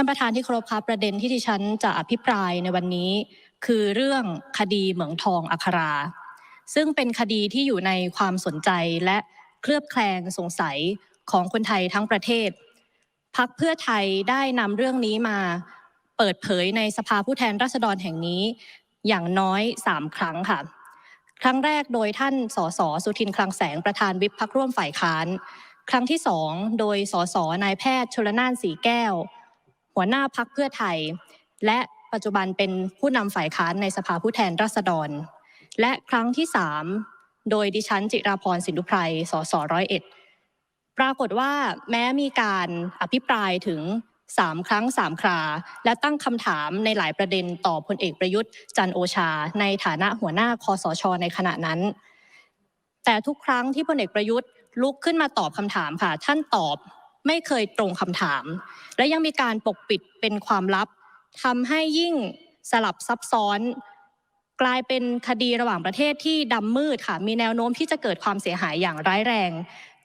ท่านประธานที่เคารพครับประเด็นที่ดิฉันจะอภิปรายในวันนี้ คือเรื่องคดีเหมืองทองอัครา ซึ่งเป็นคดีที่อยู่ในความสนใจและเคลือบแคลงสงสัยของคนไทยทั้งประเทศพักเพื่อไทยได้นำเรื่องนี้มาเปิดเผยในสภาผู้แทนราษฎรแห่งนี้อย่างน้อยสามครั้งค่ะ ครั้งแรกโดยท่านสสสุทินคลังแสงประธานวิปพักร่วมฝ่ายค้าน ครั้งที่สองโดยสสนายแพทย์ชลนานสีแก้ว หัวหน้าพักเพื่อไทย และปัจจุบันเป็นผู้นำฝ่ายค้านในสภาผู้แทนราษฎร และครั้งที่สามโดยดิฉันจิราพรสินุไพรสสร้อยเอ็ดปรากฏว่าแม้มีการอภิปรายถึงสามครั้งสามครา และตั้งคำถามในหลายประเด็นต่อพลเอกประยุทธ์จันโอชา ในฐานะหัวหน้าคอสชในขณะนั้น แต่ทุกครั้งที่พลเอกประยุทธ์ลุกขึ้นมาตอบคำถามค่ะ ท่านตอบ ไม่เคยตรงคำถาม และยังมีการปกปิดเป็นความลับทำให้ยิ่งสลับซับซ้อน กลายเป็นคดีระหว่างประเทศที่ดำมืดค่ะ มีแนวโน้มที่จะเกิดความเสียหายอย่างร้ายแรง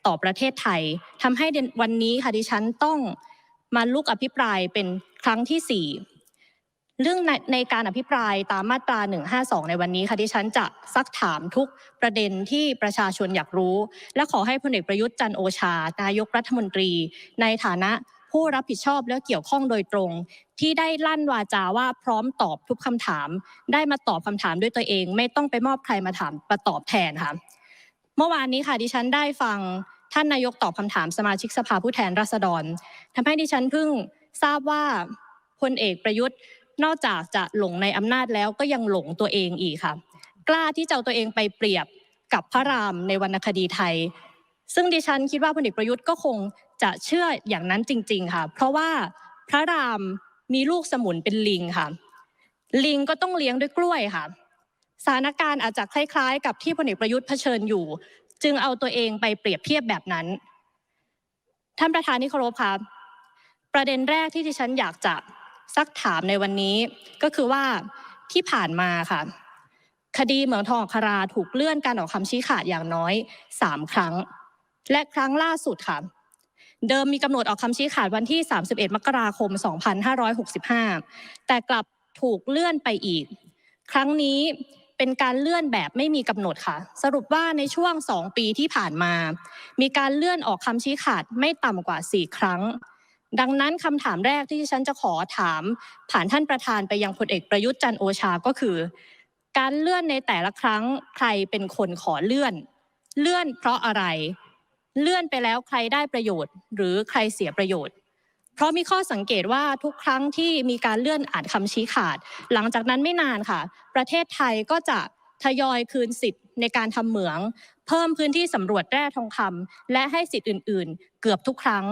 ต่อประเทศไทยทำให้วันนี้ค่ะดิฉันต้องมาลุกอภิปรายเป็นครั้งที่4 เรื่องในในการอภิปรายตามมาตรา 152 ในวันนี้ค่ะดิฉันจะซักถามทุกประเด็นที่ประชาชนอยากรู้ และขอให้พลเอกประยุทธ์จันโอชา นายกรัฐมนตรี ในฐานะผู้รับผิดชอบและเกี่ยวข้องโดยตรง ที่ได้ลั่นวาจาว่าพร้อมตอบทุกคำถาม ได้มาตอบคำถามด้วยตัวเอง ไม่ต้องไปมอบใครมาถามมาตอบแทนค่ะเมื่อวานนี้ค่ะดิฉันได้ฟังท่านนายกตอบคำถามสมาชิกสภาผู้แทนราษฎรทำให้ดิฉันเพิ่งทราบว่าพลเอกประยุทธ์ นอกจากจะหลงในอำนาจแล้วก็ยังหลงตัวเองอีกค่ะ กล้าที่จะเอาตัวเองไปเปรียบกับพระรามในวรรณคดีไทย ซึ่งดิฉันคิดว่าพลเอกประยุทธ์ก็คงจะเชื่ออย่างนั้นจริง ๆค่ะ เพราะว่าพระรามมีลูกสมุนเป็นลิงค่ะ ลิงก็ต้องเลี้ยงด้วยกล้วยค่ะสถานการณ์อาจจะคล้ายๆ กับที่พลเอกประยุทธ์เผชิญอยู่ จึงเอาตัวเองไปเปรียบเทียบแบบนั้น ท่านประธานที่เคารพครับประเด็นแรกที่ดิฉันอยากจะ ซักถามในวันนี้ก็คือว่าที่ผ่านมาค่ะ คดีเหมืองทองอัคราถูกเลื่อนการออกคำชี้ขาดอย่างน้อยสามครั้ง และครั้งล่าสุดค่ะ เดิมมีกำหนดออกคำชี้ขาดวันที่ 31 มกราคม 2565 แต่กลับถูกเลื่อนไปอีก ครั้งนี้เป็นการเลื่อนแบบไม่มีกำหนดค่ะ สรุปว่าในช่วง 2 ปีที่ผ่านมา มีการเลื่อนออกคำชี้ขาดไม่ต่ำกว่า 4 ครั้ง ดังนั้นคำถามแรกที่ฉันจะขอถาม ผ่านท่านประธานไปยังพลเอกประยุทธ์จันโอชาก็คือ การเลื่อนในแต่ละครั้งใครเป็นคนขอเลื่อน เลื่อนเพราะอะไร เลื่อนไปแล้วใครได้ประโยชน์ หรือใครเสียประโยชน์ เพราะมีข้อสังเกตว่าทุกครั้งที่มีการเลื่อนอ่านคำชี้ขาด หลังจากนั้นไม่นานค่ะ ประเทศไทยก็จะทยอยคืนสิทธิ์ในการทำเหมือง เพิ่มพื้นที่สำรวจแร่ทองคำและให้สิทธิ์อื่น ๆ เกือบทุกครั้ง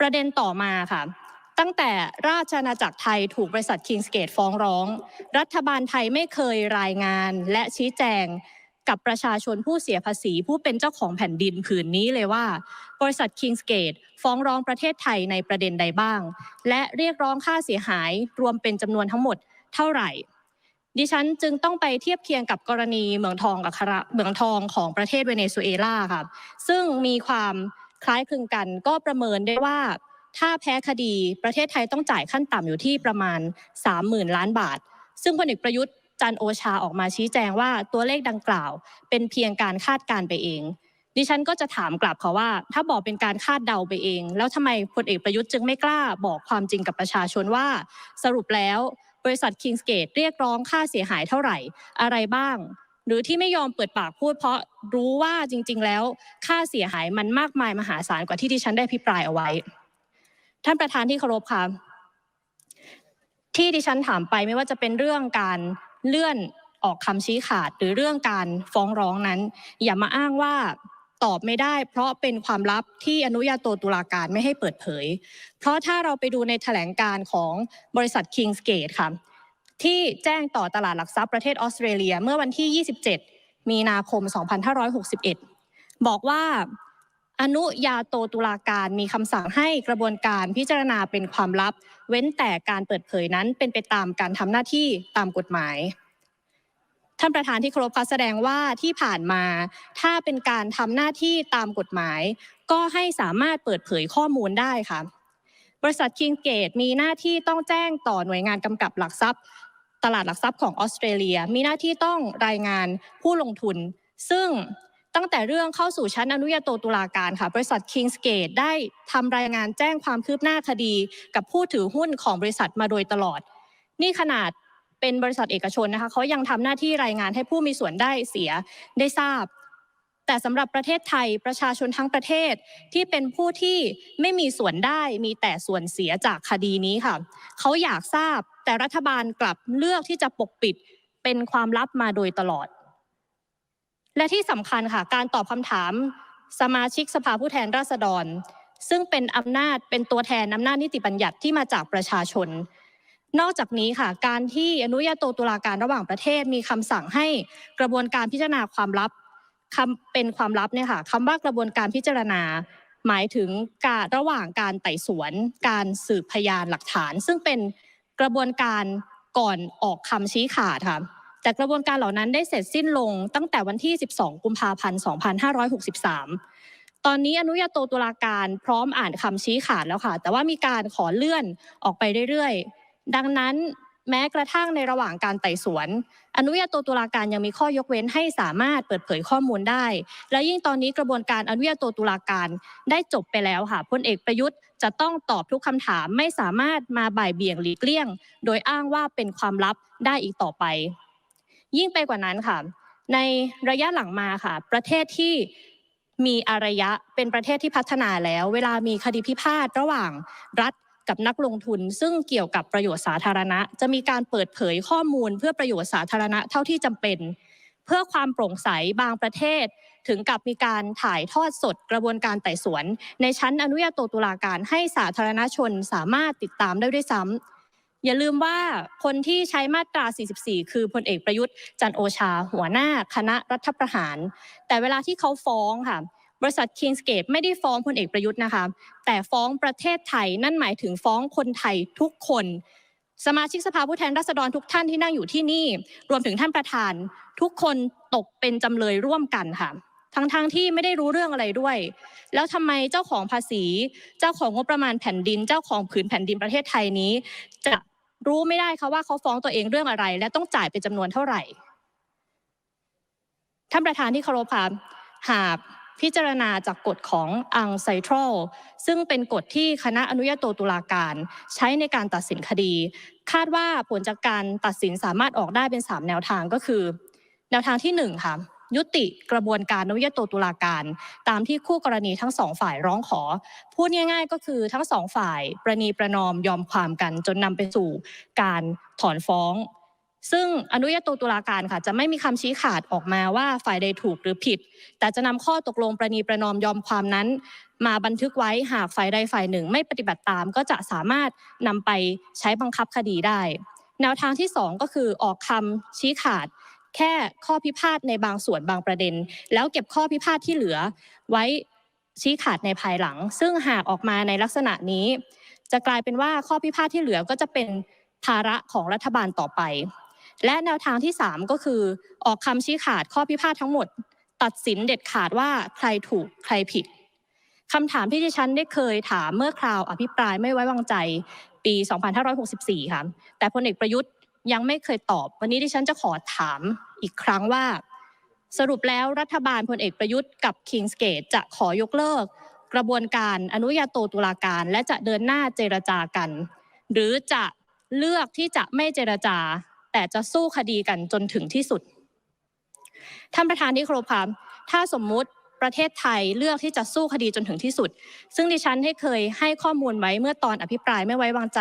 ประเด็นต่อมาค่ะ ตั้งแต่ราชอาณาจักรไทยถูกบริษัทคิงสเกตฟ้องร้อง รัฐบาลไทยไม่เคยรายงานและชี้แจงกับประชาชนผู้เสียภาษี ผู้เป็นเจ้าของแผ่นดินผืนนี้เลยว่า บริษัท Kingsgate ฟ้องร้องประเทศไทยในประเด็นใดบ้าง และเรียกร้องค่าเสียหายรวมเป็นจำนวนทั้งหมดเท่าไหร่ ดิฉันจึงต้องไปเทียบเคียงกับกรณีเหมืองทองกับเหมืองทองของประเทศเวเนซุเอลาค่ะซึ่งมีความ คล้ายคลึงกัน ก็ประเมินได้ว่าถ้าแพ้คดีประเทศไทยต้องจ่ายขั้นต่ำอยู่ที่ประมาณ 30,000 ล้านบาท ซึ่งพลเอกประยุทธ์จันโอชาออกมาชี้แจงว่าตัวเลขดังกล่าว เป็นเพียงการคาดการไปเอง ดิฉันก็จะถามกลับเขาว่า ถ้าบอกเป็นการคาดเดาไปเอง แล้วทำไมพลเอกประยุทธ์จึงไม่กล้าบอกความจริงกับประชาชนว่า สรุปแล้ว บริษัท Kingsgate เรียกร้องค่าเสียหายเท่าไหร่อะไรบ้าง หรือที่ไม่ยอมเปิดปากพูด เพราะรู้ว่าจริง ๆ แล้วค่าเสียหายมันมากมายมหาศาลกว่าที่ดิฉันได้พิปรายเอาไว้ ท่านประธานที่เคารพค่ะที่ดิฉันถามไปไม่ว่าจะเป็นเรื่องการเลื่อนออกคำชี้ขาด หรือเรื่องการฟ้องร้องนั้น อย่ามาอ้างว่าตอบไม่ได้ เพราะเป็นความลับที่อนุญาโตตุลาการไม่ให้เปิดเผย เพราะถ้าเราไปดูในแถลงการของบริษัท Kingsgate ค่ะ ที่แจ้งต่อตลาดหลักทรัพย์ประเทศออสเตรเลียเมื่อวันที่ 27 มีนาคม 2561 บอกว่าอนุญาโตตุลาการมีคำสั่งให้กระบวนการพิจารณาเป็นความลับ เว้นแต่การเปิดเผยนั้นเป็นไปตามการทำหน้าที่ตามกฎหมาย ท่านประธานที่เคารพคะแสดงว่าที่ผ่านมา ถ้าเป็นการทำหน้าที่ตามกฎหมาย ก็ให้สามารถเปิดเผยข้อมูลได้ค่ะบบริษัทคิงเกตมีหน้าที่ต้องแจ้งต่อหน่วยงานกำกับหลักทรัพย์ ตลาดหลักทรัพย์ของออสเตรเลีย มีหน้าที่ต้องรายงานผู้ลงทุน ซึ่งตั้งแต่เรื่องเข้าสู่ชั้นอนุญาโตตุลาการค่ะ บริษัท Kingsgate ได้ทำรายงานแจ้งความคืบหน้าคดี กับผู้ถือหุ้นของบริษัทมาโดยตลอด นี่ขนาดเป็นบริษัทเอกชนนะคะเขายังทำหน้าที่รายงานให้ผู้มีส่วนได้เสียได้ทราบ แต่สำหรับประเทศไทยประชาชนทั้งประเทศที่เป็นผู้ที่ไม่มีส่วนได้มีแต่ส่วนเสียจากคดีนี้ค่ะเขาอยากทราบ แต่รัฐบาลกลับเลือกที่จะปกปิดเป็นความลับมาโดยตลอด และที่สำคัญค่ะ การตอบคำถามสมาชิกสภาผู้แทนราษฎร ซึ่งเป็นอำนาจเป็นตัวแทนอำนาจนิติบัญญัติที่มาจากประชาชน นอกจากนี้ค่ะ การที่อนุญาโตตุลาการระหว่างประเทศมีคำสั่งให้กระบวนการพิจารณาความลับคำเป็นความลับเนี่ยค่ะคำว่ากระบวนการพิจารณา หมายถึงการระหว่างการไต่สวน การสืบพยานหลักฐาน ซึ่งเป็น กระบวนการก่อนออกคำชี้ขาดค่ะแต่กระบวนการเหล่านั้นได้เสร็จสิ้นลงตั้งแต่วันที่ 12 กุมภาพันธ์ 2563 ตอนนี้อนุญาโตตุลาการพร้อมอ่านคำชี้ขาดแล้วค่ะ แต่ว่ามีการขอเลื่อนออกไปเรื่อยๆ ดังนั้น แม้กระทั่งในระหว่างการไต่สวน อนุญาโตตุลาการยังมีข้อยกเว้นให้สามารถเปิดเผยข้อมูลได้ และยิ่งตอนนี้กระบวนการอนุญาโตตุลาการได้จบไปแล้วค่ะพลเอกประยุทธ์จะต้องตอบทุกคำถามไม่สามารถมาบ่ายเบี่ยงหลีกเลี่ยง โดยอ้างว่าเป็นความลับได้อีกต่อไป ยิ่งไปกว่านั้นค่ะ ในระยะหลังมาค่ะ ประเทศที่มีอารยะเป็นประเทศที่พัฒนาแล้ว เวลามีคดีพิพาทระหว่างรัฐ กับนักลงทุน ซึ่งเกี่ยวกับประโยชน์สาธารณะ จะมีการเปิดเผยข้อมูลเพื่อประโยชน์สาธารณะเท่าที่จำเป็น เพื่อความโปร่งใสบางประเทศ ถึงกับมีการถ่ายทอดสดกระบวนการไต่สวน ในชั้นอนุญาโตตุลาการให้สาธารณชนสามารถติดตามได้ด้วยซ้ำอย่าลืมว่าคนที่ใช้มาตรา 44 คือพลเอกประยุทธ์จันโอชา หัวหน้าคณะรัฐประหาร แต่เวลาที่เขาฟ้องค่ะ บริษัท Kingsgate ไม่ได้ฟ้องพลเอกประยุทธ์นะคะ แต่ฟ้องประเทศไทยนั่นหมายถึงฟ้องคนไทยทุกคน สมาชิกสภาผู้แทนราษฎรทุกท่านที่นั่งอยู่ที่นี่ รวมถึงท่านประธาน ทุกคนตกเป็นจำเลยร่วมกันค่ะทั้งๆทที่ไม่ได้รู้เรื่องอะไรด้วย แล้วทำไมเจ้าของภาษี เจ้าของงบประมาณแผ่นดิน เจ้าของผืนแผ่นดินประเทศไทยนี้ จะรู้ไม่ได้คะว่าเขาฟ้องตัวเองเรื่องอะไร และต้องจ่ายเป็นจำนวนเท่าไหร่ ท่านประธานที่เคารพค่ะหาก พิจารณาจากกฎของอังไซทรอลซึ่งเป็นกฎที่คณะอนุญาโตตุลาการ ใช้ในการตัดสินคดี คาดว่าผลจากการตัดสินสามารถออกได้เป็น 3 แนวทางก็คือ แนวทางที่ 1 ค่ะยุติกระบวนการอนุญาโตตุลาการ ตามที่คู่กรณีทั้งสองฝ่ายร้องขอ พูดง่ายๆก็คือทั้งสองฝ่าย ประนีประนอมยอมความกันจนนำไปสู่การถอนฟ้อง ซึ่งอนุญาโตตุลาการค่ะ จะไม่มีคำชี้ขาดออกมาว่าฝ่ายใดถูกหรือผิด แต่จะนำข้อตกลงประนีประนอมยอมความนั้น มาบันทึกไว้หากฝ่ายใดฝ่ายหนึ่ง ไม่ปฏิบัติตาม ก็จะสามารถนำไปใช้บังคับคดีได้ แนวทางที่ 2 ก็คือออกคำชี้ขาด แค่ข้อพิพาทในบางส่วนบางประเด็น แล้วเก็บข้อพิพาทที่เหลือ ไว้ชี้ขาดในภายหลัง ซึ่งหากออกมาในลักษณะนี้ จะกลายเป็นว่าข้อพิพาทที่เหลือก็จะเป็นภาระของรัฐบาลต่อไป และแนวทางที่3ก็คือออกคำชี้ขาดข้อพิพาททั้งหมด ตัดสินเด็ดขาดว่าใครถูกใครผิดคำถามที่ดิฉันได้เคยถามเมื่อคราวอภิปรายไม่ไว้วางใจปี 2564 ค่ะ แต่พลเอกประยุทธ์ยังไม่เคยตอบ วันนี้ดิฉันจะขอถามอีกครั้งว่า สรุปแล้วรัฐบาลพลเอกประยุทธ์กับ Kingsgate จะขอยกเลิก กระบวนการอนุญาโตตุลาการ และจะเดินหน้าเจรจากัน หรือจะเลือกที่จะไม่เจรจา แต่จะสู้คดีกันจนถึงที่สุด ท่านประธานที่เคารพค่ะถ้าสมมุติประเทศไทยเลือกที่จะสู้คดีจนถึงที่สุด ซึ่งดิฉันให้เคยให้ข้อมูลไว้เมื่อตอนอภิปรายไม่ไว้วางใจ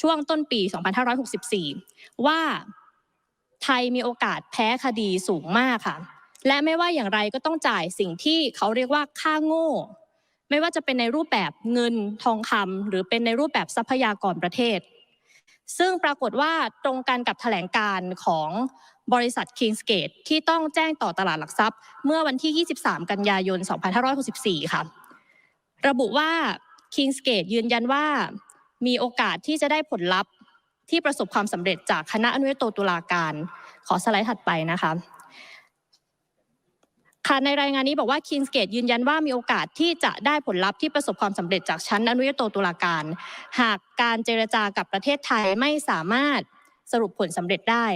ช่วงต้นปี 2564 ว่าไทยมีโอกาสแพ้คดีสูงมากค่ะ และไม่ว่าอย่างไรก็ต้องจ่ายสิ่งที่เขาเรียกว่าค่าโง่ ไม่ว่าจะเป็นในรูปแบบเงินทองคำหรือเป็นในรูปแบบทรัพยากรประเทศ ซึ่งปรากฏว่าตรงกันกับแถลงการของบริษัท Kingsgate ที่ต้องแจ้งต่อตลาดหลักทรัพย์ เมื่อวันที่ 23 กันยายน 2564 ค่ะ ระบุว่า Kingsgate ยืนยันว่า มีโอกาสที่จะได้ผลลัพธ์ที่ประสบความสำเร็จจากคณะอนุญาโตตุลาการ ขอสไลด์ถัดไปนะคะ ค่ะในรายงานนี้บอกว่า Kingsgate ยืนยันว่ามีโอกาสที่จะได้ผลลัพธ์ที่ประสบความสำเร็จจากชั้นอนุญาโตตุลาการ หากการเจรจากับประเทศไทยไม่สามารถสรุปผลสำเร็จได้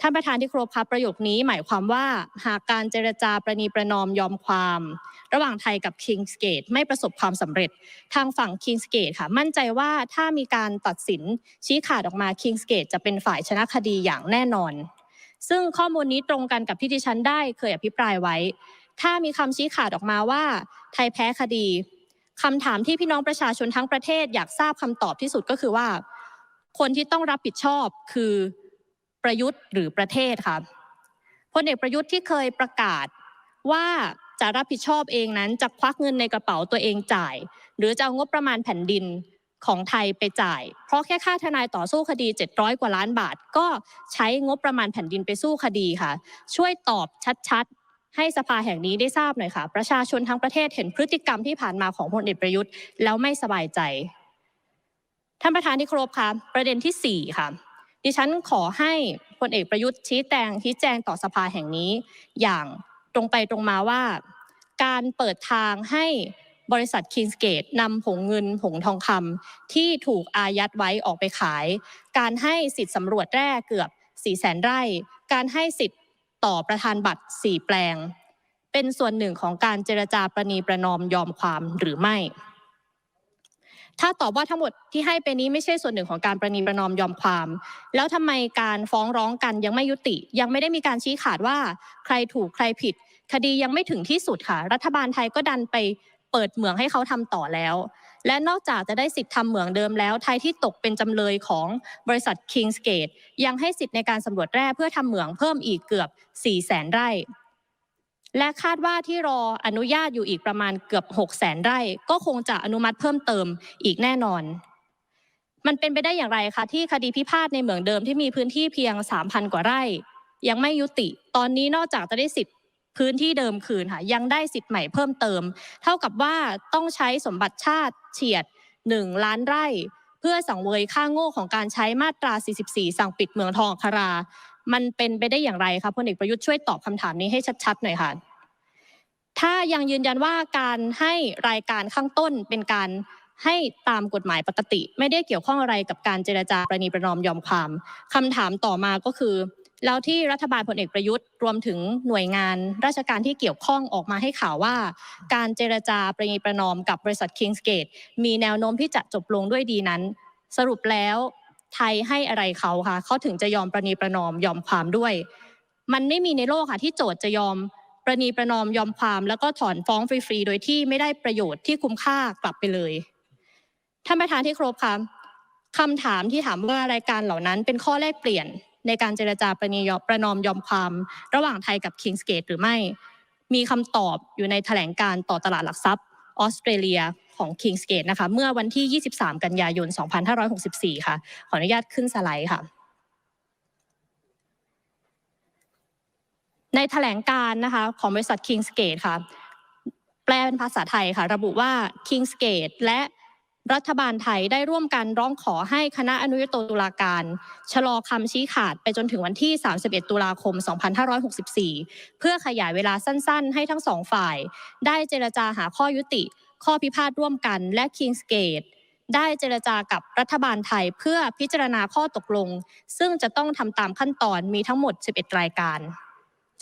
ท่านประธานที่ครบครับประโยคนี้หมายความว่าหากการเจรจาประนีประนอมยอมความ ระหว่างไทยกับ Kingsgate ไม่ประสบความสำเร็จ ทางฝั่ง Kingsgate ค่ะมั่นใจว่าถ้ามีการตัดสินชี้ขาดออกมา Kingsgate จะเป็นฝ่ายชนะคดีอย่างแน่นอน ซึ่งข้อมูลนี้ตรงกันกับที่ดิฉันได้เคยอภิปรายไว้ ถ้ามีคำชี้ขาดออกมาว่า ไทยแพ้คดีคำถามที่พี่น้องประชาชนทั้งประเทศอยากทราบคำตอบที่สุดก็คือว่า คนที่ต้องรับผิดชอบคือประยุทธ์หรือประเทศค่ะพลเอกประยุทธ์ที่เคยประกาศว่าจะรับผิดชอบเองนั้นจะควักเงินในกระเป๋าตัวเองจ่าย หรือจะเอางบประมาณแผ่นดิน ของไทยไปจ่าย เพราะแค่ค่าทนายต่อสู้คดี 700 กว่าล้านบาท ก็ใช้งบประมาณแผ่นดินไปสู้คดีค่ะ ช่วยตอบชัดๆ ให้สภาแห่งนี้ได้ทราบหน่อยค่ะ ประชาชนทั้งประเทศเห็นพฤติกรรมที่ผ่านมาของพลเอกประยุทธ์แล้วไม่สบายใจ ท่านประธานที่เคารพค่ะ ประเด็นที่ 4 ค่ะดิฉันขอให้พลเอกประยุทธ์ชี้แจงชี้แจงต่อสภาแห่งนี้ อย่างตรงไปตรงมาว่า การเปิดทางให้ บริษัทคิงสเกตนำผงเงินผงทองคำที่ถูกอายัดไว้ออกไปขาย การให้สิทธิ์สำรวจแร่เกือบ4แสนไร่ การให้สิทธิ์ต่อประธานบัตร 4 แปลง เป็นส่วนหนึ่งของการเจรจาประนีประนอมยอมความหรือไม่ ถ้าตอบว่าทั้งหมดที่ให้ไปนี้ไม่ใช่ส่วนหนึ่งของการประนีประนอมยอมความ แล้วทำไมการฟ้องร้องกันยังไม่ยุติ ยังไม่ได้มีการชี้ขาดว่า ใครถูกใครผิด คดียังไม่ถึงที่สุดค่ะ รัฐบาลไทยก็ดันไป เปิดเหมืองให้เขาทำต่อแล้ว และนอกจากจะได้สิทธิ์ทำเหมืองเดิมแล้ว ไทยที่ตกเป็นจำเลยของบริษัท Kingsgate ยังให้สิทธิ์ในการสำรวจแร่เพื่อทำเหมืองเพิ่มอีกเกือบ4แสนไร่ และคาดว่าที่รออนุญาตอยู่อีกประมาณเกือบ6แสนไร่ ก็คงจะอนุมัติเพิ่มเติมอีกแน่นอนมันเป็นไปได้อย่างไรคะที่คดีพิพาทในเหมืองเดิมที่มีพื้นที่เพียง 3,000 กว่าไร่ ยังไม่ยุติ ตอนนี้นอกจากจะได้สิทธิ์ พื้นที่เดิมคืนค่ะยังได้สิทธิ์ใหม่เพิ่มเติม เท่ากับว่าต้องใช้สมบัติชาติเฉียด 1 ล้านไร่ เพื่อสังเวยค่าโง่ของการใช้มาตรา 44 สั่งปิดเมืองทองอัครา มันเป็นไปได้อย่างไรคะพลเอกประยุทธ์ช่วยตอบคำถามนี้ให้ชัดๆหน่อยค่ะถ้ายังยืนยันว่าการให้รายการข้างต้นเป็นการให้ตามกฎหมายปกติ ไม่ได้เกี่ยวข้องอะไรกับการเจรจาประนีประนอมยอมความคำถามต่อมาก็คือ แล้วที่รัฐบาลพลเอกประยุทธ์รวมถึงหน่วยงานราชการที่เกี่ยวข้องออกมาให้ข่าวว่า การเจรจาประนีประนอมกับบริษัท Kingsgate มีแนวโน้มที่จะจบลงด้วยดีนั้น สรุปแล้วไทยให้อะไรเขาคะเขาถึงจะยอมประนีประนอมยอมความด้วย มันไม่มีในโลกค่ะที่โจทย์จะยอมประนีประนอมยอมความ แล้วก็ถอนฟ้องฟรีๆโดยที่ไม่ได้ประโยชน์ที่คุ้มค่ากลับไปเลยท่านประธานที่ครบค่ะคำถามที่ถามว่ารายการเหล่านั้นเป็นข้อแลกเปลี่ยน ในการเจรจาประนีประนอมยอมความระหว่างไทยกับ Kingsgate หรือไม่ มีคำตอบอยู่ในแถลงการต่อตลาดหลักทรัพย์ออสเตรเลียของ Kingsgate นะคะเมื่อวันที่ 23 กันยายน 2564 ค่ะ ขออนุญาตขึ้นสไลด์ค่ะ ในแถลงการนะคะของบริษัท Kingsgate ค่ะ แปลเป็นภาษาไทยค่ะ ระบุว่า Kingsgate และ รัฐบาลไทยได้ร่วมกันร้องขอให้คณะอนุญาโตตุลาการ ชะลอคำชี้ขาดไปจนถึงวันที่ 31 ตุลาคม 2564 เพื่อขยายเวลาสั้นๆ ให้ทั้งสองฝ่าย ได้เจรจาหาข้อยุติ ข้อพิพาทร่วมกันและ Kingsgate ได้เจรจากับรัฐบาลไทยเพื่อพิจารณาข้อตกลง ซึ่งจะต้องทำตามขั้นตอนมีทั้งหมด 11 รายการ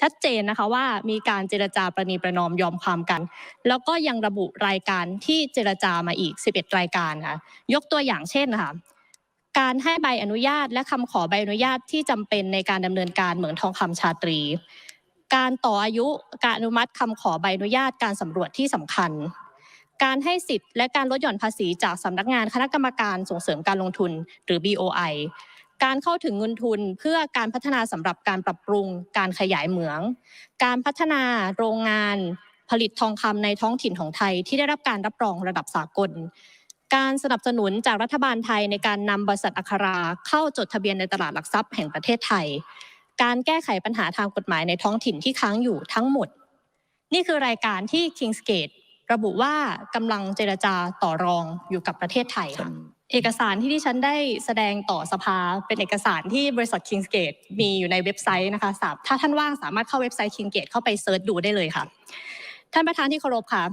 ชัดเจนนะคะว่ามีการเจรจาประนีประนอมยอมความกัน แล้วก็ยังระบุรายการที่เจรจามาอีก 11 รายการค่ะยกตัวอย่างเช่นนะคะการให้ใบอนุญาตและคำขอใบอนุญาตที่จำเป็นในการดำเนินการเหมืองทองคำชาตรี การต่ออายุการอนุมัติคำขอใบอนุญาตการสำรวจที่สำคัญ การให้สิทธิ์และการลดหย่อนภาษีจากสำนักงานคณะกรรมการส่งเสริมการลงทุนหรือ BOI การเข้าถึงเงินทุนเพื่อการพัฒนาสำหรับการปรับปรุงการขยายเหมือง การพัฒนาโรงงานผลิตทองคำในท้องถิ่นของไทย ที่ได้รับการรับรองระดับสากล การสนับสนุนจากรัฐบาลไทยในการนำบริษัทอัคราเข้าจดทะเบียนในตลาดหลักทรัพย์แห่งประเทศไทย การแก้ไขปัญหาทางกฎหมายในท้องถิ่นที่ค้างอยู่ทั้งหมด นี่คือรายการที่ Kingsgate ระบุว่ากำลังเจรจาต่อรองอยู่กับประเทศไทยค่ะ เอกสารที่ที่ฉันได้แสดงต่อสภาเป็นเอกสารที่บริษัท Kingsgate มีอยู่ในเว็บไซต์นะคะสามถ้าท่านว่างสามารถเข้าเว็บไซต์ Kingsgate เข้าไปเซิร์ชดูได้เลยค่ะ ท่านประธานที่เคารพค่ะ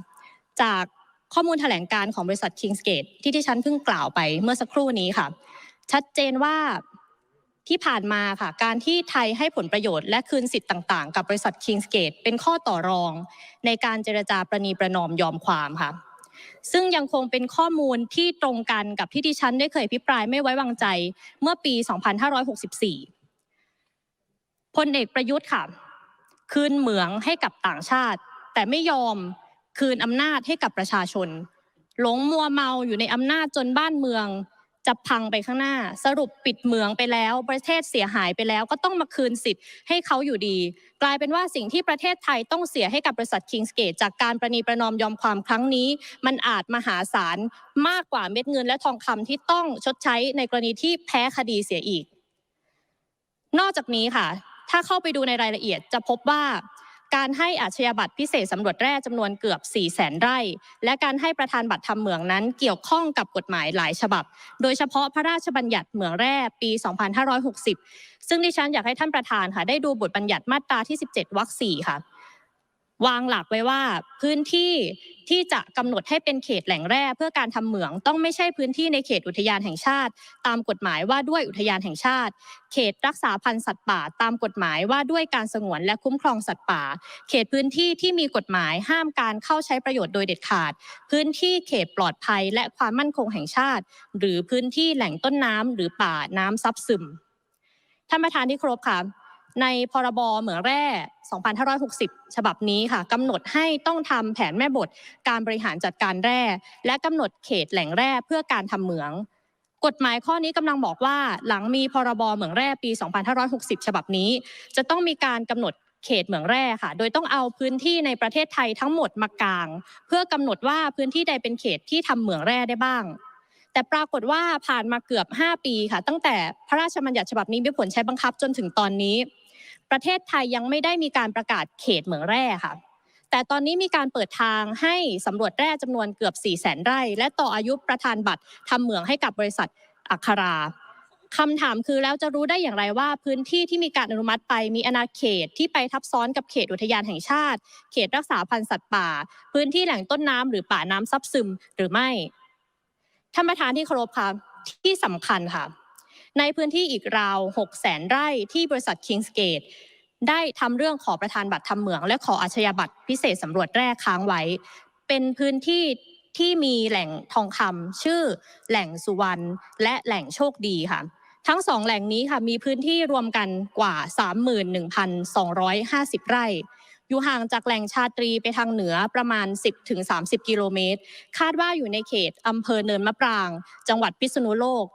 จากข้อมูลแถลงการของบริษัท Kingsgate ที่ที่ฉันเพิ่งกล่าวไปเมื่อสักครู่นี้ค่ะ ชัดเจนว่าที่ผ่านมาค่ะ การที่ไทยให้ผลประโยชน์และคืนสิทธิ์ต่าง ๆ กับบริษัท Kingsgate เป็นข้อต่อรอง ในการเจรจาประนีประนอมยอมความค่ะ ซึ่งยังคงเป็นข้อมูลที่ตรงกันกับที่ดิฉันได้เคยพิปรายไม่ไว้วางใจเมื่อปี 2564พลเอกประยุทธ์ค่ะ คืนเหมืองให้กับต่างชาติ แต่ไม่ยอมคืนอำนาจให้กับประชาชน หลงมัวเมาอยู่ในอำนาจจนบ้านเมือง จะพังไปข้างหน้า สรุปปิดเหมืองไปแล้ว ประเทศเสียหายไปแล้ว ก็ต้องมาคืนสิทธิ์ให้เขาอยู่ดี กลายเป็นว่าสิ่งที่ประเทศไทยต้องเสียให้กับบริษัท Kingsgate จากการประนีประนอมยอมความครั้งนี้ มันอาจมหาศาลมากกว่าเม็ดเงินและทองคำที่ต้องชดใช้ในกรณีที่แพ้คดีเสียอีก นอกจากนี้ค่ะ ถ้าเข้าไปดูในรายละเอียดจะพบว่า การให้อาชญาบัตรพิเศษสำรวจแร่จำนวนเกือบ 4 0 0แสนไร่ และการให้ประธานบัตรทำเหมืองนั้นเกี่ยวข้องกับกฎหมายหลายฉบับ โดยเฉพาะพระราชบัญญัติเหมืองแร่ปี 2560 ซึ่งดิฉันอยากให้ท่านประธานค่ะได้ดูบทบัญญัติมาตราที่ 17วรรค4ค่ะ วางหลักไว้ว่าพื้นที่ที่จะกำหนดให้เป็นเขตแหล่งแร่เพื่อการทำเหมืองต้องไม่ใช่พื้นที่ในเขตอุทยานแห่งชาติ ตามกฎหมายว่าด้วยอุทยานแห่งชาติ เขตรักษาพันธุ์สัตว์ป่า ตามกฎหมายว่าด้วยการสงวนและคุ้มครองสัตว์ป่า เขตพื้นที่ที่มีกฎหมายห้ามการเข้าใช้ประโยชน์โดยเด็ดขาด พื้นที่เขตปลอดภัยและความมั่นคงแห่งชาติ หรือพื้นที่แหล่งต้นน้ำหรือป่าน้ำซับซึมท่านประธานที่ครพค่ะ ในพรบเหมืองแร่ 2560 ฉบับนี้ค่ะกำหนดให้ต้องทำแผนแม่บทการบริหารจัดการแร่ และกำหนดเขตแหล่งแร่เพื่อการทำเหมือง กฎหมายข้อนี้กำลังบอกว่าหลังมีพรบเหมืองแร่ปี 2560 ฉบับนี้ จะต้องมีการกำหนดเขตเหมืองแร่ค่ะ โดยต้องเอาพื้นที่ในประเทศไทยทั้งหมดมากาง เพื่อกำหนดว่าพื้นที่ใดเป็นเขตที่ทำเหมืองแร่ได้บ้าง แต่ปรากฏว่าผ่านมาเกือบ 5 ปีค่ะ ตั้งแต่พระราชบัญญัติฉบับนี้มีผลใช้บังคับจนถึงตอนนี้ ประเทศไทยยังไม่ได้มีการประกาศเขตเหมืองแร่ค่ะ แต่ตอนนี้มีการเปิดทางให้สำรวจแร่จำนวนเกือบ 4 0 0แสนไร่ และต่ออายุประธานบัตรทำเหมืองให้กับบริษัทอัคราคำถามคือแล้วจะรู้ได้อย่างไรว่าพื้นที่ที่มีการอนุมัติไปมีอาณาเขตที่ไปทับซ้อนกับเขตอุทยานแห่งชาติ เขตรักษาพันธุ์สัตว์ป่า พื้นที่แหล่งต้นน้ำหรือป่าน้ำซับซึมหรือไม่ท่านประธานที่เคารพค่ะที่สำคัญค่ะ ในพื้นที่อีกราว6แสนไร่ที่บริษัท Kingsgate ได้ทำเรื่องขอประธานบัตรทำเหมือง และขออาชญาบัตรพิเศษสำรวจแร่ค้างไว้ เป็นพื้นที่ที่มีแหล่งทองคำชื่อแหล่งสุวรรณและแหล่งโชคดีค่ะทั้งสองแหล่งนี้ค่ะมีพื้นที่รวมกันกว่า 31,250 ไร่ อยู่ห่างจากแหล่งชาตรีไปทางเหนือประมาณ 10-30 กิโลเมตร คาดว่าอยู่ในเขตอำเภอเนินมะปราง จังหวัดพิษณุโลก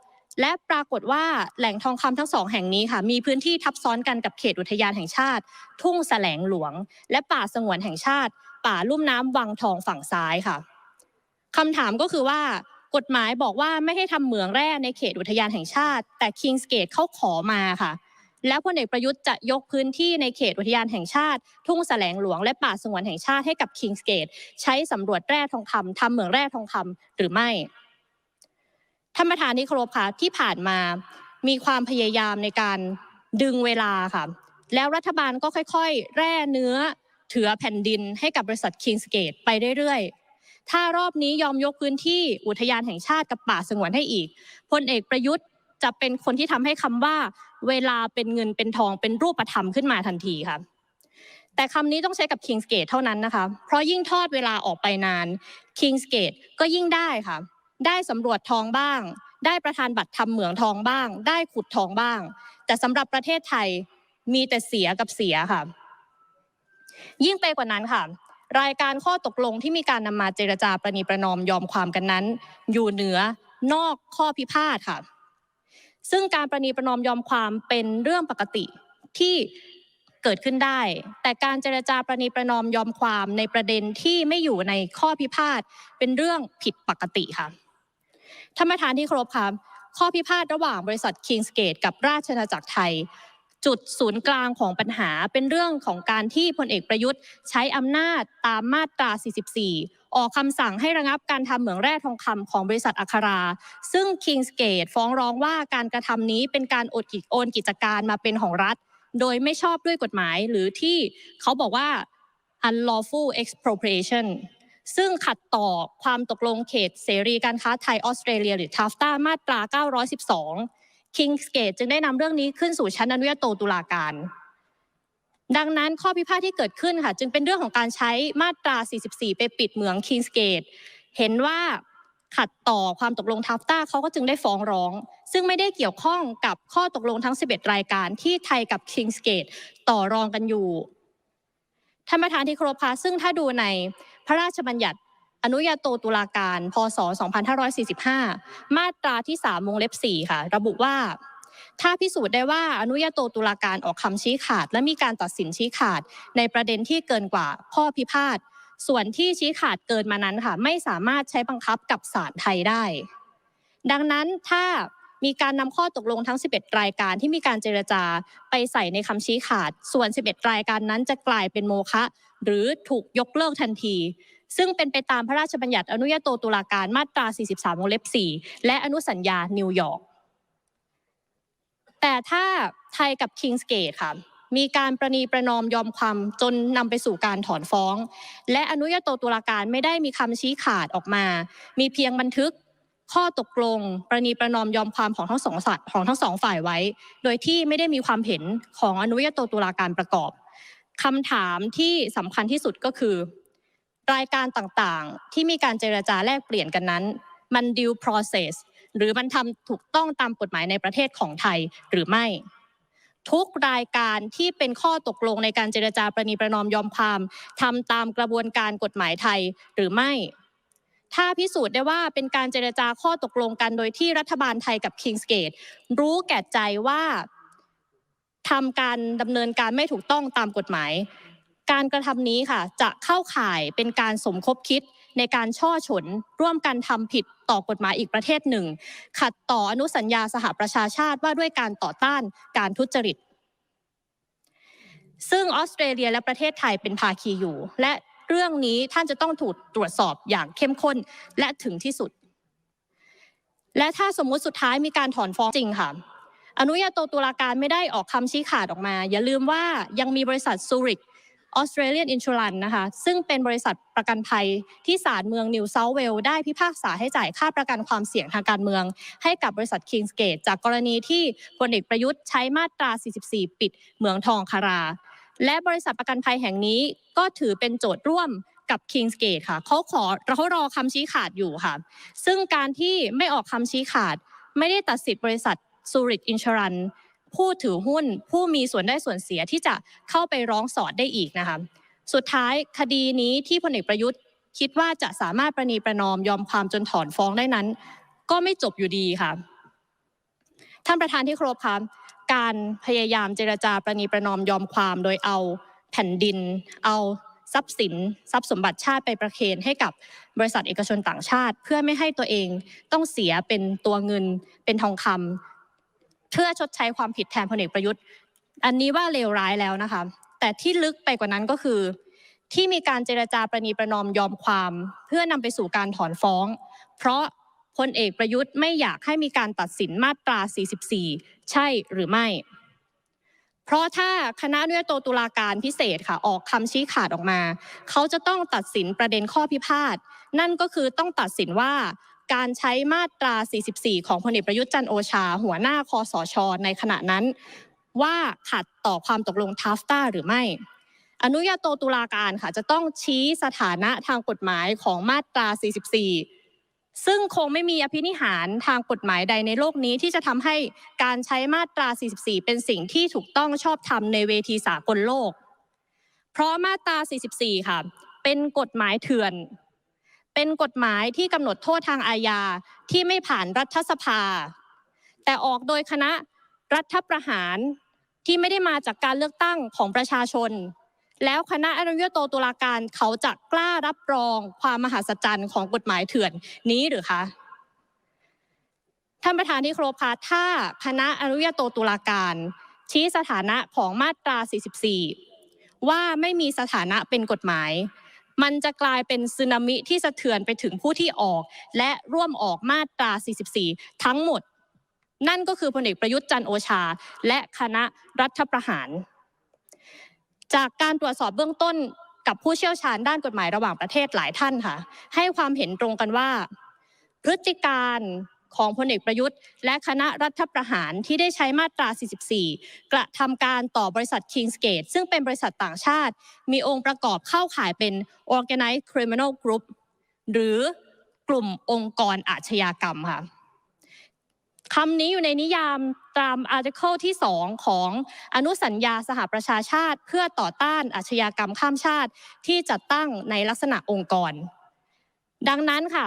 และปรากฏว่าแหล่งทองคำทั้งสองแห่งนี้ค่ะ มีพื้นที่ทับซ้อนกันกับเขตอุทยานแห่งชาติ ทุ่งแสลงหลวง และป่าสงวนแห่งชาติ ป่าลุ่มน้ำวังทองฝั่งซ้ายค่ะคำถามก็คือว่ากฎหมายบอกว่าไม่ให้ทำเหมืองแร่ในเขตอุทยานแห่งชาติ แต่ Kingsgate เขาขอมาค่ะ แล้วพลเอกประยุทธ์จะยกพื้นที่ในเขตอุทยานแห่งชาติ ทุ่งแสลงหลวงและป่าสงวนแห่งชาติให้กับ Kingsgate ใช้สำรวจแร่ทองคำทำเหมืองแร่ทองคำหรือไม่ ท่านประธานที่เคารพค่ะที่ผ่านมามีความพยายามในการดึงเวลาค่ะ แล้วรัฐบาลก็ค่อยๆ แร่เนื้อเถือแผ่นดินให้กับบริษัท Kingsgate ไปเรื่อยๆ ถ้ารอบนี้ยอมยกพื้นที่อุทยานแห่งชาติกับป่าสงวนให้อีกพลเอกประยุทธ์จะเป็นคนที่ทำให้คำว่าเวลาเป็นเงินเป็นทองเป็นรูปธรรมขึ้นมาทันทีค่ะแต่คำนี้ต้องใช้กับ Kingsgate เท่านั้นนะคะ เพราะยิ่งทอดเวลาออกไปนาน Kingsgate ก็ยิ่งได้ค่ะ ได้สำรวจทองบ้าง ได้ประธานบัตรทำเหมืองทองบ้าง ได้ขุดทองบ้าง แต่สำหรับประเทศไทยมีแต่เสียกับเสียค่ะ ยิ่งไปกว่านั้นค่ะ รายการข้อตกลงที่มีการนำมาเจรจาประนีประนอมยอมความกันนั้น อยู่เหนือนอกข้อพิพาทค่ะ ซึ่งการประนีประนอมยอมความเป็นเรื่องปกติที่เกิดขึ้นได้ แต่การเจรจาประนีประนอมยอมความในประเด็นที่ไม่อยู่ในข้อพิพาทเป็นเรื่องผิดปกติค่ะ ท่านประธานที่เคารพค่ะข้อพิพาทระหว่างบริษัท Kingsgate กับราชอาณาจักรไทย จุดศูนย์กลางของปัญหาเป็นเรื่องของการที่พลเอกประยุทธ์ ใช้อำนาจตามมาตรา 44 ออกคำสั่งให้ระงับการทำเหมืองแร่ทองคำของบริษัทอัครา ซึ่ง Kingsgate ฟ้องร้องว่าการกระทำนี้เป็นการอนกิจโอนกิจการมาเป็นของรัฐ โดยไม่ชอบด้วยกฎหมายหรือที่เขาบอกว่า unlawful expropriation ซึ่งขัดต่อความตกลงเขตเสรีการค้าไทยออสเตรเลียหรือ TAFTA มาตรา 912 Kingsgate จึงได้นำเรื่องนี้ขึ้นสู่ชั้นอนุญาโตตุลาการ ดังนั้นข้อพิพาทที่เกิดขึ้นค่ะ จึงเป็นเรื่องของการใช้มาตรา 44 ไปปิดเหมือง Kingsgate เห็นว่าขัดต่อความตกลงทัฟต้าเขาก็จึงได้ฟ้องร้อง ซึ่งไม่ได้เกี่ยวข้องกับข้อตกลงทั้ง 11 รายการที่ไทยกับ Kingsgate ต่อรองกันอยู่ท่านประธานที่เคารพคะซึ่งถ้าดูใน พระราชบัญญัติอนุญาโตตุลาการ พศ 2545 มาตราที่ 3 วงเล็บ 4 ค่ะ ระบุว่า ถ้าพิสูจน์ได้ว่าอนุญาโตตุลาการออกคำชี้ขาด และมีการตัดสินชี้ขาด ในประเด็นที่เกินกว่าข้อพิพาท ส่วนที่ชี้ขาดเกินมานั้นค่ะ ไม่สามารถใช้บังคับกับศาลไทยได้ ดังนั้นถ้า มีการนำข้อตกลงทั้ง 11 รายการที่มีการเจรจาไปใส่ในคำชี้ขาด ส่วน 11 รายการนั้นจะกลายเป็นโมฆะหรือถูกยกเลิกทันที ซึ่งเป็นไปตามพระราชบัญญัติอนุญาโตตุลาการมาตรา 43 วงเล็บ 4 และอนุสัญญานิวยอร์กแต่ถ้าไทยกับ Kingsgate ค่ะมีการประนีประนอมยอมความจนนำไปสู่การถอนฟ้อง และอนุญาโตตุลาการไม่ได้มีคำชี้ขาดออกมา มีเพียงบันทึก ข้อตกลงประนีประนอมยอมความของทั้งสองสัตของทั้งสองฝ่ายไว้ โดยที่ไม่ได้มีความเห็นของอนุญาโตตุลาการประกอบคำถามที่สำคัญที่สุดก็คือ รายการต่างๆ ที่มีการเจรจาแลกเปลี่ยนกันนั้น มัน due process หรือมันทำถูกต้องตามกฎหมายในประเทศของไทยหรือไม่ ทุกรายการที่เป็นข้อตกลงในการเจรจาประนีประนอมยอมความทำตามกระบวนการกฎหมายไทยหรือไม่ ถ้าพิสูจน์ได้ว่าเป็นการเจรจาข้อตกลงกันโดยที่รัฐบาลไทยกับ Kingsgate รู้แก่ใจว่าทำการดำเนินการไม่ถูกต้องตามกฎหมาย การกระทำนี้ค่ะ จะเข้าข่ายเป็นการสมคบคิดในการช่อฉนร่วมกันทำผิดต่อกฎหมายอีกประเทศหนึ่ง ขัดต่ออนุสัญญาสหประชาชาติว่าด้วยการต่อต้านการทุจริต ซึ่งออสเตรเลียและประเทศไทยเป็นภาคีอยู่ และ เรื่องนี้ท่านจะต้องถูกตรวจสอบอย่างเข้มข้นและถึงที่สุด และถ้าสมมุติสุดท้ายมีการถอนฟ้องจริงค่ะ อนุญาโตตุลาการไม่ได้ออกคำชี้ขาดออกมา อย่าลืมว่ายังมีบริษัทซูริกออสเตรเลียนอินชูรันนะคะซึ่งเป็นบริษัทประกันภัยที่ศาลเมืองนิวเซาเวลได้พิพากษาให้จ่ายค่าประกันความเสี่ยงทางการเมือง ให้กับบริษัท Kingsgate จากกรณีที่พลเอกประยุทธ์ใช้มาตรา 44 ปิดเหมืองทองคารา และบริษัทประกันภัยแห่งนี้ก็ถือเป็นโจทย์ร่วมกับ Kingsgate ค่ะเขาขอเขารอคำชี้ขาดอยู่ค่ะ ซึ่งการที่ไม่ออกคำชี้ขาด ไม่ได้ตัดสิทธิ์บริษัทซูริกอินชรันผู้ถือหุ้นผู้มีส่วนได้ส่วนเสียที่จะเข้าไปร้องสอดได้อีกนะคะสุดท้ายคดีนี้ที่พลเอกประยุทธ์ คิดว่าจะสามารถประนีประนอมยอมความจนถอนฟ้องได้นั้น ก็ไม่จบอยู่ดีค่ะ ท่านประธานที่เคารพคะ การพยายามเจรจาประนีประนอมยอมความโดยเอาแผ่นดิน เอาทรัพย์สินทรัพย์สมบัติชาติไปประเคนให้กับบริษัทเอกชนต่างชาติ เพื่อไม่ให้ตัวเองต้องเสียเป็นตัวเงินเป็นทองคำเพื่อชดใช้ความผิดแทนพลเอกประยุทธ์ อันนี้ว่าเลวร้ายแล้วนะคะ แต่ที่ลึกไปกว่านั้นก็คือ ที่มีการเจรจาประนีประนอมยอมความ เพื่อนำไปสู่การถอนฟ้อง เพราะ พลเอกประยุทธ์ไม่อยากให้มีการตัดสินมาตรา 44 ใช่หรือไม่ เพราะถ้าคณะนุญาโตตุลาการพิเศษค่ะออกคำชี้ขาดออกมา เขาจะต้องตัดสินประเด็นข้อพิพาท นั่นก็คือต้องตัดสินว่าการใช้มาตรา 44 ของพลเอกประยุทธ์จันโอชา หัวหน้าคอสช ในขณะนั้น ว่าขัดต่อความตกลงทัฟต้าหรือไม่ อนุญาโตตุลาการค่ะจะต้องชี้สถานะทางกฎหมายของมาตรา 44 ซึ่งคงไม่มีอภินิหารทางกฎหมายใดในโลกนี้ที่จะทำให้การใช้มาตรา 44 เป็นสิ่งที่ถูกต้องชอบธรรมในเวทีสากลโลก เพราะมาตรา 44 ค่ะ เป็นกฎหมายเถื่อน เป็นกฎหมายที่กำหนดโทษทางอาญาที่ไม่ผ่านรัฐสภา แต่ออกโดยคณะรัฐประหารที่ไม่ได้มาจากการเลือกตั้งของประชาชน แล้วคณะอนุญาโตตุลาการเขาจะกล้ารับรองความมหัศจรรย์ของกฎหมายเถื่อนนี้หรือคะท่านประธานที่ครพคะถ้าคณะอนุญาโตตุลาการ ชี้สถานะของมาตรา 44 ว่าไม่มีสถานะเป็นกฎหมาย มันจะกลายเป็นสึนามิที่สะเทือนไปถึงผู้ที่ออก และร่วมออกมาตรา 44 ทั้งหมด นั่นก็คือพลเอกประยุทธ์จันโอชา และคณะรัฐประหาร จากการตรวจสอบเบื้องต้นกับผู้เชี่ยวชาญด้านกฎหมายระหว่างประเทศหลายท่านค่ะ ให้ความเห็นตรงกันว่า พฤติการของพลเอกประยุทธ์ และคณะรัฐประหารที่ได้ใช้มาตรา 44 กระทำการต่อบริษัท Kingsgate ซึ่งเป็นบริษัทต่างชาติ มีองค์ประกอบเข้าข่ายเป็น Organized Criminal Group หรือกลุ่มองค์กรอาชญากรรมค่ะ คำนี้อยู่ในนิยามตามอาร์ติเคิลที่ 2 ของอนุสัญญาสหประชาชาติ เพื่อต่อต้านอาชญากรรมข้ามชาติที่จัดตั้งในลักษณะองค์กร ดังนั้นค่ะ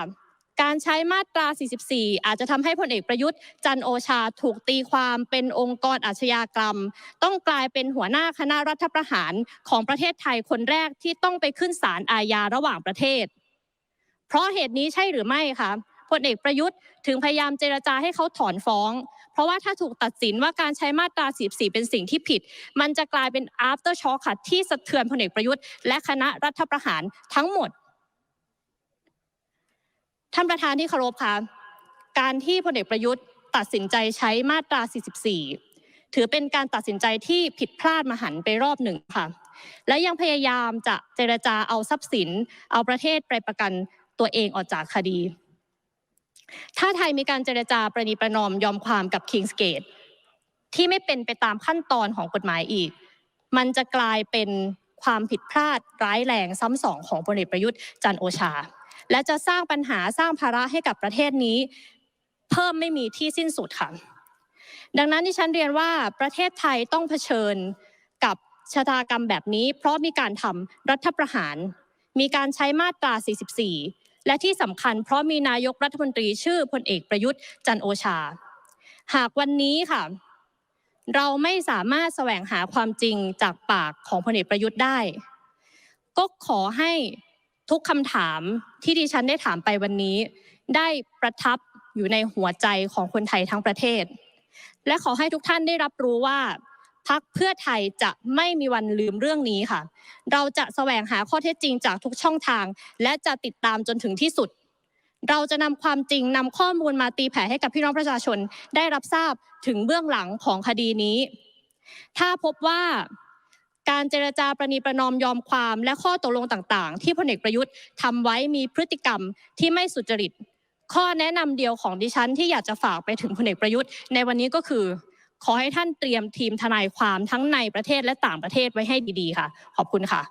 การใช้มาตรา 44 อาจจะทำให้พลเอกประยุทธ์ จันโอชาถูกตีความเป็นองค์กรอาชญากรรม ต้องกลายเป็นหัวหน้าคณะรัฐประหารของประเทศไทยคนแรกที่ต้องไปขึ้นศาลอาญาระหว่างประเทศ เพราะเหตุนี้ใช่หรือไม่คะ พลเอกประยุทธ์ถึงพยายามเจรจาให้เขาถอนฟ้อง เพราะว่าถ้าถูกตัดสินว่าการใช้มาตรา 44 เป็นสิ่งที่ผิด มันจะกลายเป็น after shock ค่ะที่สะเทือนพลเอกประยุทธ์และคณะรัฐประหารทั้งหมด ท่านประธานที่เคารพคะการที่พลเอกประยุทธ์ตัดสินใจใช้มาตรา 44 ถือเป็นการตัดสินใจที่ผิดพลาดมหันไปรอบหนึ่งค่ะ และยังพยายามจะเจรจาเอาทรัพย์สิน เอาประเทศไปประกันตัวเองออกจากคดี ถ้าไทยมีการเจรจาประนีประนอมยอมความกับ Kings Gate ที่ไม่เป็นไปตามขั้นตอนของกฎหมายอีก มันจะกลายเป็นความผิดพลาดร้ายแรงซ้ำสองของพลเอกประยุทธ์จันโอชา และจะสร้างปัญหาสร้างภาระให้กับประเทศนี้ เพิ่มไม่มีที่สิ้นสุดค่ะ ดังนั้นที่ฉันเรียนว่าประเทศไทยต้องเผชิญกับชะตากรรมแบบนี้ เพราะมีการทำรัฐประหาร มีการใช้มาตรา 44 และที่สำคัญเพราะมีนายกรัฐมนตรีชื่อพลเอกประยุทธ์จันโอชา หากวันนี้ค่ะ เราไม่สามารถแสวงหาความจริงจากปากของพลเอกประยุทธ์ได้ ก็ขอให้ทุกคำถามที่ดิฉันได้ถามไปวันนี้ ได้ประทับอยู่ในหัวใจของคนไทยทั้งประเทศ และขอให้ทุกท่านได้รับรู้ว่า พักเพื่อไทยจะไม่มีวันลืมเรื่องนี้ค่ะ เราจะแสวงหาข้อเท็จจริงจากทุกช่องทาง และจะติดตามจนถึงที่สุด เราจะนำความจริงนำข้อมูลมาตีแผ่ให้กับพี่น้องประชาชนได้รับทราบถึงเบื้องหลังของคดีนี้ ถ้าพบว่าการเจรจาประนีประนอมยอมความและข้อตกลงต่างๆ ที่พลเอกประยุทธ์ทำไว้มีพฤติกรรมที่ไม่สุจริต ข้อแนะนำเดียวของดิฉันที่อยากจะฝากไปถึงพลเอกประยุทธ์ในวันนี้ก็คือ ขอให้ท่านเตรียมทีมทนายความทั้งในประเทศและต่างประเทศไว้ให้ดีๆค่ะขอบคุณค่ะ